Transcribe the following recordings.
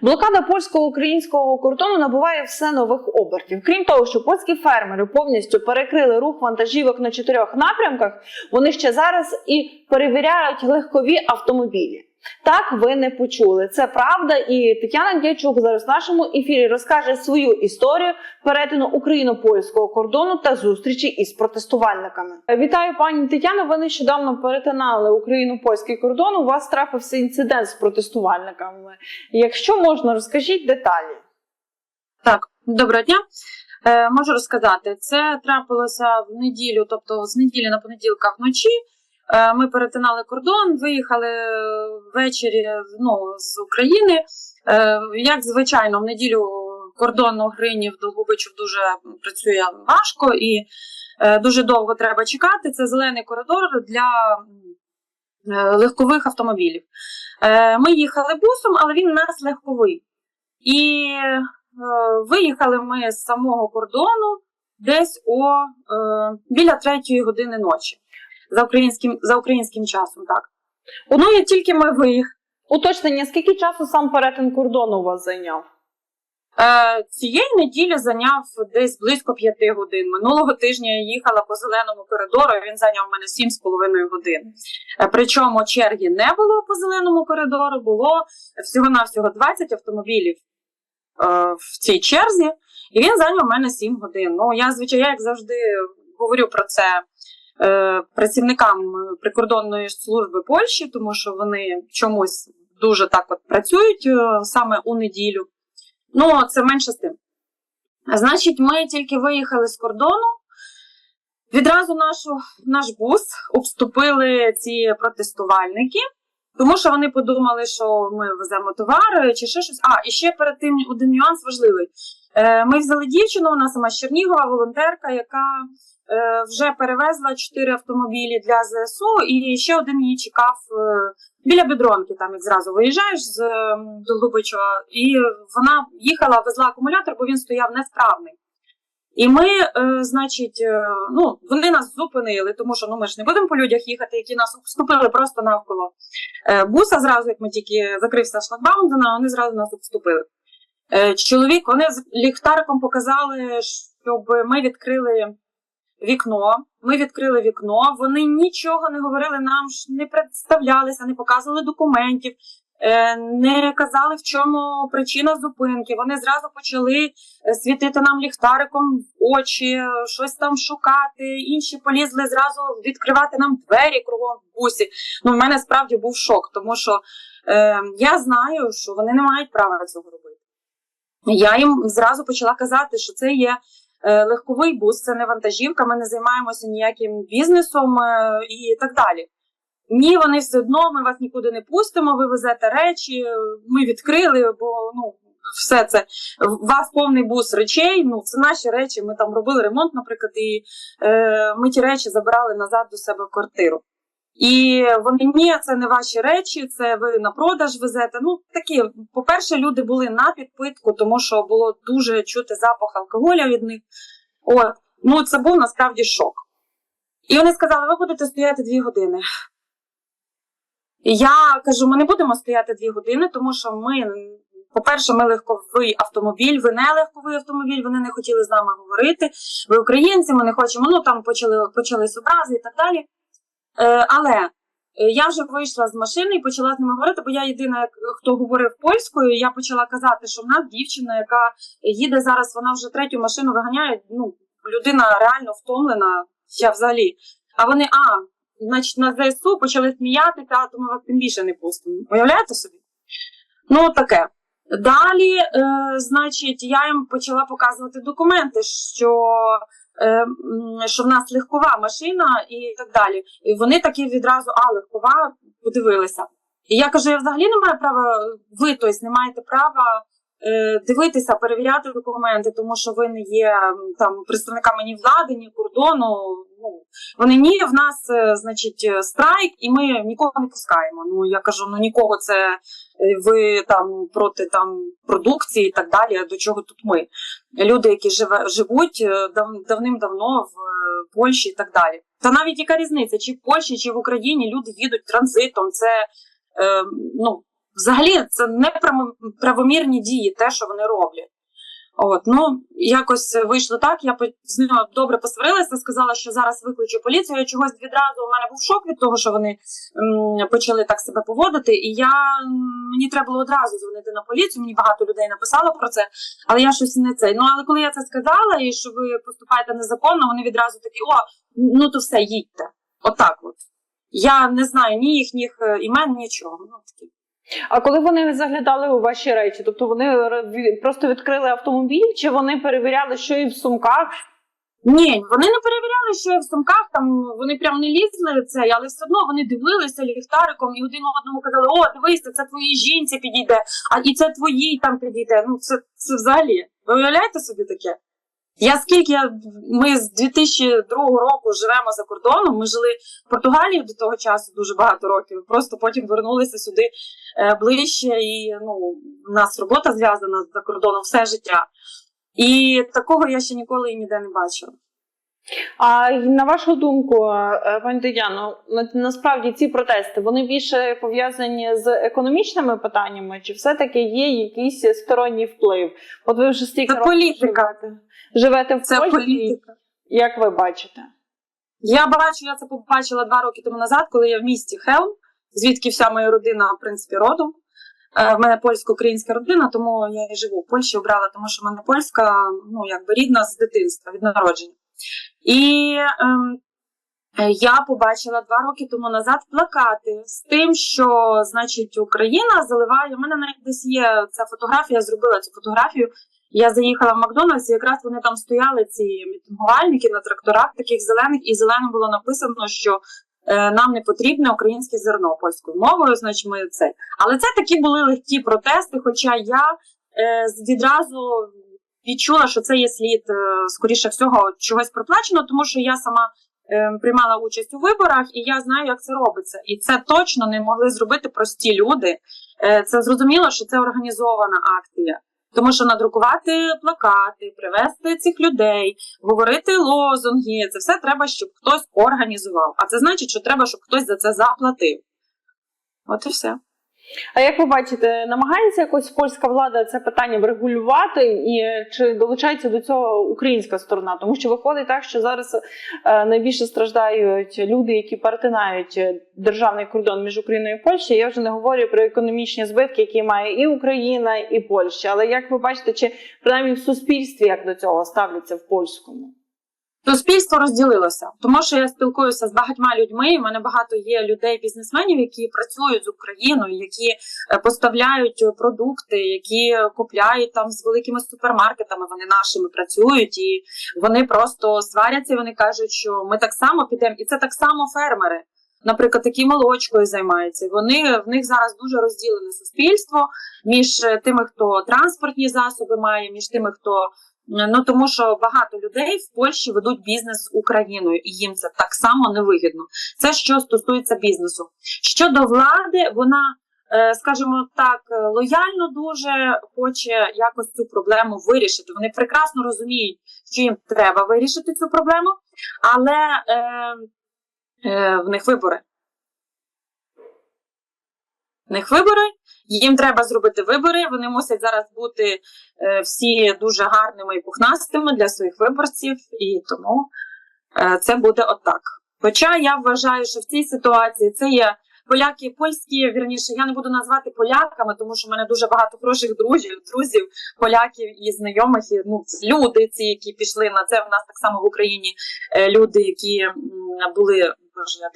Блокада польсько-українського кордону набуває все нових обертів. Крім того, що польські фермери повністю перекрили рух вантажівок на чотирьох напрямках, вони ще зараз і перевіряють легкові автомобілі. Так ви не почули. Це правда. І Тетяна Дячук зараз в нашому ефірі розкаже свою історію перетину україно-польського кордону та зустрічі із протестувальниками. Вітаю, пані Тетяно. Ви нещодавно перетинали україно-польський кордон. У вас трапився інцидент з протестувальниками. Якщо можна, розкажіть деталі. Так, доброго дня. Е, можу розказати, це трапилося в неділю, тобто з неділі на понеділка вночі. Е, ми перетинали кордон, виїхали ввечері ну, з України. Е, як звичайно, в неділю кордон Огринів до Губичів дуже працює важко і е, дуже довго треба чекати. Це зелений коридор для е, легкових автомобілів. Е, ми їхали бусом, але він у нас легковий. І е, виїхали ми з самого кордону десь о е, біля третьої години ночі за українським за українським часом. Так ну і тільки ми. Уточнення, скільки часу сам перетин кордону у вас зайняв? Е, цієї неділі зайняв десь близько п'яти годин. Минулого тижня я їхала по зеленому коридору. і Він зайняв мене сім з половиною годин. Е, причому черги не було по зеленому коридору, було всього навсього 20 автомобілів е, в цій черзі, і він зайняв мене 7 годин. Ну я звичайно, як завжди говорю про це працівникам прикордонної служби Польщі, тому що вони чомусь дуже так от працюють е, саме у неділю. Ну, це менше з тим. Значить, ми тільки виїхали з кордону. Відразу нашу, наш бус обступили ці протестувальники, тому що вони подумали, що ми веземо товари чи ще щось. А, і ще перед тим один нюанс важливий. Е, Ми взяли дівчину, вона сама з Чернігова, волонтерка, яка е, вже перевезла чотири автомобілі для ЗСУ, і ще один її чекав е, біля бідронки. Там як зразу виїжджаєш з е, і вона їхала, везла акумулятор, бо він стояв несправний. І ми, е, значить, е, ну вони нас зупинили, тому що ну ми ж не будемо по людях їхати, які нас обступили просто навколо е, буса. Зразу, як ми тільки закрився шлагбаум за вони зразу нас обступили. Е, чоловік, вони з ліхтариком показали, щоб ми відкрили вікно. Ми відкрили вікно. Вони нічого не говорили нам, не представлялися, не показували документів, е, не казали, в чому причина зупинки. Вони зразу почали е, світити нам ліхтариком в очі, щось там шукати. Інші полізли зразу відкривати нам двері кругом в бусі. Ну, в мене справді був шок, тому що е, я знаю, що вони не мають права цього робити. Я їм зразу почала казати, що це є е, легковий бус, це не вантажівка, ми не займаємося ніяким бізнесом е, і так далі. Ні, вони все одно, ми вас нікуди не пустимо, ви везете речі, ми відкрили, бо ну, все це у вас повний бус речей. Ну, це наші речі. Ми там робили ремонт, наприклад, і е, ми ті речі забирали назад до себе в квартиру. І вони ні, це не ваші речі, це ви на продаж везете. Ну такі, по-перше, люди були на підпитку, тому що було дуже чути запах алкоголя від них. От, ну це був насправді шок. І вони сказали: ви будете стояти дві години. І я кажу: ми не будемо стояти дві години, тому що ми, по-перше, ми легковий автомобіль, ви не легковий автомобіль, вони не хотіли з нами говорити. Ви українці, ми не хочемо. Ну там почали почались образи і так далі. Е, але е, я вже вийшла з машини і почала з ними говорити, бо я єдина, хто говорив польською. Я почала казати, що в нас дівчина, яка їде зараз, вона вже третю машину виганяє. Ну, людина реально втомлена. Я взагалі. А вони, а, значить, на ЗСУ почали сміятися, а то вас тим більше не пустимо. Уявляєте собі? Ну, таке. Далі, е, значить, я їм почала показувати документи, що е, що в нас легкова машина і так далі. І вони такі відразу, а легкова, подивилися. І я кажу: я взагалі не маю права, ви тобто, не маєте права е, дивитися, перевіряти документи, тому що ви не є там представниками ні влади, ні кордону. Ну вони ні, в нас, е, значить, е, страйк, і ми нікого не пускаємо. Ну я кажу, ну нікого це е, ви там проти там продукції і так далі. До чого тут ми? Люди, які живе, живуть е, дав, давним-давно в е, Польщі і так далі. Та навіть яка різниця, чи в Польщі, чи в Україні люди їдуть транзитом. Це е, ну взагалі це не правомірні дії, те, що вони роблять. От, ну якось вийшло так. Я з ними добре посварилася, сказала, що зараз викличу поліцію. Я чогось відразу у мене був шок від того, що вони м, почали так себе поводити. І я мені треба було одразу дзвонити на поліцію. Мені багато людей написало про це, але я щось не цей. Ну але коли я це сказала, і що ви поступаєте незаконно, вони відразу такі: о, ну то все, їдьте. Отак, от я не знаю ні їхніх е, імен, нічого. Ну такі. А коли вони заглядали у ваші речі, тобто вони просто відкрили автомобіль, чи вони перевіряли, що і в сумках? Ні, вони не перевіряли, що є в сумках, там вони прям не лізли в це, але все одно вони дивилися ліхтариком і один одному казали: О, дивися, це твоїй жінці підійде, а і це твоїй там підійде. Ну це, це взагалі. Ви уявляєте собі таке? Я скільки я, ми з 2002 року живемо за кордоном. Ми жили в Португалії до того часу дуже багато років. Просто потім вернулися сюди е, ближче, і ну у нас робота зв'язана за кордоном все життя. І такого я ще ніколи і ніде не бачила. А на вашу думку, е, пані Тетяно, насправді ці протести вони більше пов'язані з економічними питаннями, чи все-таки є якийсь сторонній вплив? От ви вже стільки Це політика. живете, живете в Це Польщі, політика. як ви бачите? Я бачу, я це побачила два роки тому назад, коли я в місті Хелм, звідки вся моя родина, в принципі, родом. Е, В мене польсько-українська родина, тому я і живу в Польщі, обрала, тому що в мене польська, ну якби рідна з дитинства, від народження. І ем, е, я побачила два роки тому назад плакати з тим, що значить Україна заливає. У мене навіть десь є ця фотографія, я зробила цю фотографію. Я заїхала в Макдональдс, і якраз вони там стояли, ці мітингувальники на тракторах таких зелених, і зеленим було написано, що е, нам не потрібне українське зерно польською мовою, значить ми це. Але це такі були легкі протести. Хоча я е, відразу відчула, що це є слід, е, скоріше всього, чогось проплачено, тому що я сама е, приймала участь у виборах, і я знаю, як це робиться. І це точно не могли зробити прості люди. Е, це зрозуміло, що це організована акція. Тому що надрукувати плакати, привезти цих людей, говорити лозунги, це все треба, щоб хтось організував. А це значить, що треба, щоб хтось за це заплатив. От і все. А як ви бачите, намагається якось польська влада це питання врегулювати, і чи долучається до цього українська сторона? Тому що виходить так, що зараз е, найбільше страждають люди, які перетинають е, державний кордон між Україною і Польщею. Я вже не говорю про економічні збитки, які має і Україна, і Польща. Але як ви бачите, чи принаймні в суспільстві як до цього ставляться в польському? Суспільство розділилося, тому що я спілкуюся з багатьма людьми. в мене багато є людей, бізнесменів, які працюють з Україною, які е, поставляють е, продукти, які купляють там з великими супермаркетами. Вони нашими працюють, і вони просто сваряться. Вони кажуть, що ми так само підемо, і це так само фермери. Наприклад, такі молочкою займаються. Вони в них зараз дуже розділене суспільство між е, тими, хто транспортні засоби має, між тими, хто Ну тому що багато людей в Польщі ведуть бізнес з Україною, і їм це так само невигідно. Це що стосується бізнесу. Щодо влади, вона, е, скажімо так, е, лояльно дуже хоче якось цю проблему вирішити. Вони прекрасно розуміють, що їм треба вирішити цю проблему, але е, е, в них вибори. Них вибори, їм треба зробити вибори. Вони мусять зараз бути е, всі дуже гарними і пухнастими для своїх виборців, і тому е, це буде отак. Хоча я вважаю, що в цій ситуації це є поляки, польські, вірніше, я не буду назвати поляками, тому що в мене дуже багато хороших друзів, друзів, поляків і знайомих. І, ну, люди, ці, які пішли на це. В нас так само в Україні е, люди, які були. Боже, я.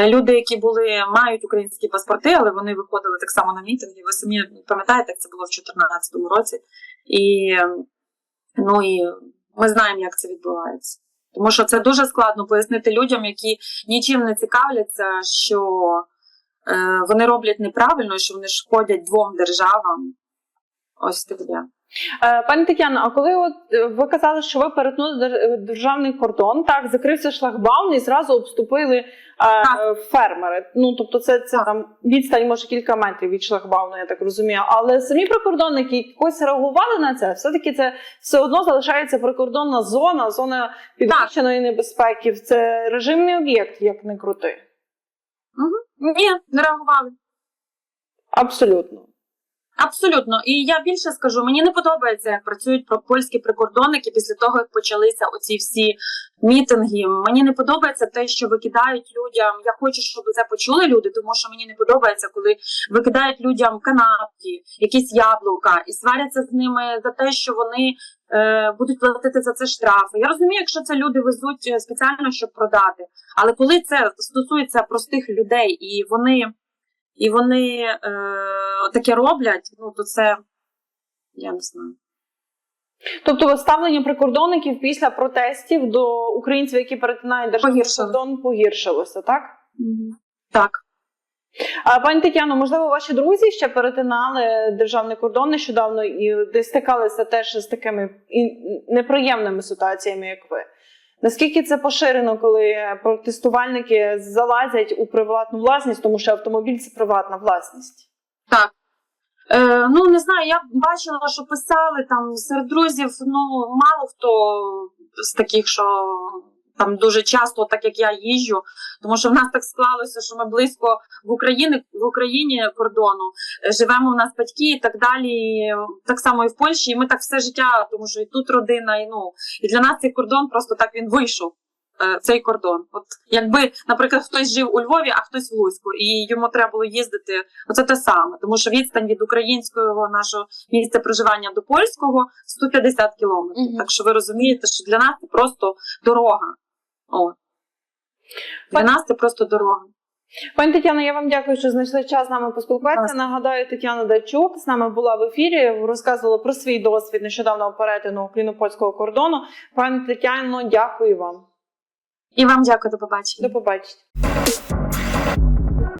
Е, Люди, які були, мають українські паспорти, але вони виходили так само на мітинги. Ви самі пам'ятаєте, як це було в 2014 році. І, ну, і ми знаємо, як це відбувається. Тому що це дуже складно пояснити людям, які нічим не цікавляться, що е, вони роблять неправильно, що вони шкодять двом державам. Ось таке. Е, Пані Тетяно, а коли от е, ви казали, що ви перетнули державний кордон, так закрився шлагбаум і зразу обступили е, фермери. Ну тобто, це, це там відстань, може кілька метрів від шлагбауну, я так розумію. Але самі прикордонники якось реагували на це. Все таки це все одно залишається прикордонна зона, зона підвищеної небезпеки. Це режимний об'єкт, як не крути. Угу. Ні, не реагували. Абсолютно. Абсолютно, і я більше скажу, мені не подобається, як працюють про- польські прикордонники після того, як почалися оці всі мітинги. Мені не подобається те, що викидають людям. Я хочу, щоб це почули люди, тому що мені не подобається, коли викидають людям канапки, якісь яблука і сваряться з ними за те, що вони е, будуть платити за це штрафи. Я розумію, якщо це люди везуть е, спеціально, щоб продати, але коли це стосується простих людей і вони і вони е, таке роблять, ну то це я не знаю. Тобто ставлення прикордонників після протестів до українців, які перетинають державний кордон, погіршилося, так? Так. А пані Тетяно, можливо, ваші друзі ще перетинали державний кордон нещодавно і десь стикалися теж з такими неприємними ситуаціями, як ви. Наскільки це поширено, коли протестувальники залазять у приватну власність, тому що автомобіль це приватна власність? Так. Е, ну, не знаю, я бачила, що писали там серед друзів, ну, мало хто з таких, що там дуже часто, так як я їжджу, тому що в нас так склалося, що ми близько в Україні, в Україні кордону живемо. У нас батьки і так далі. Так само і в Польщі. І ми так все життя, тому що і тут родина, і ну і для нас цей кордон просто так він вийшов. е, Цей кордон, от якби, наприклад, хтось жив у Львові, а хтось в Луцьку, і йому треба було їздити. Оце те саме, тому що відстань від українського нашого місця проживання до польського 150 кілометрів. Мгм. Так що ви розумієте, що для нас це просто дорога. О. Для Пані- нас це просто дорога. Пані Тетяно, я вам дякую, що знайшли час з нами поспілкуватися. Нагадаю, Тетяна Дачук з нами була в ефірі, розказувала про свій досвід нещодавнього перетину україно-польського кордону. Пані Тетяно, дякую вам. І вам дякую, до побачення. До побачення.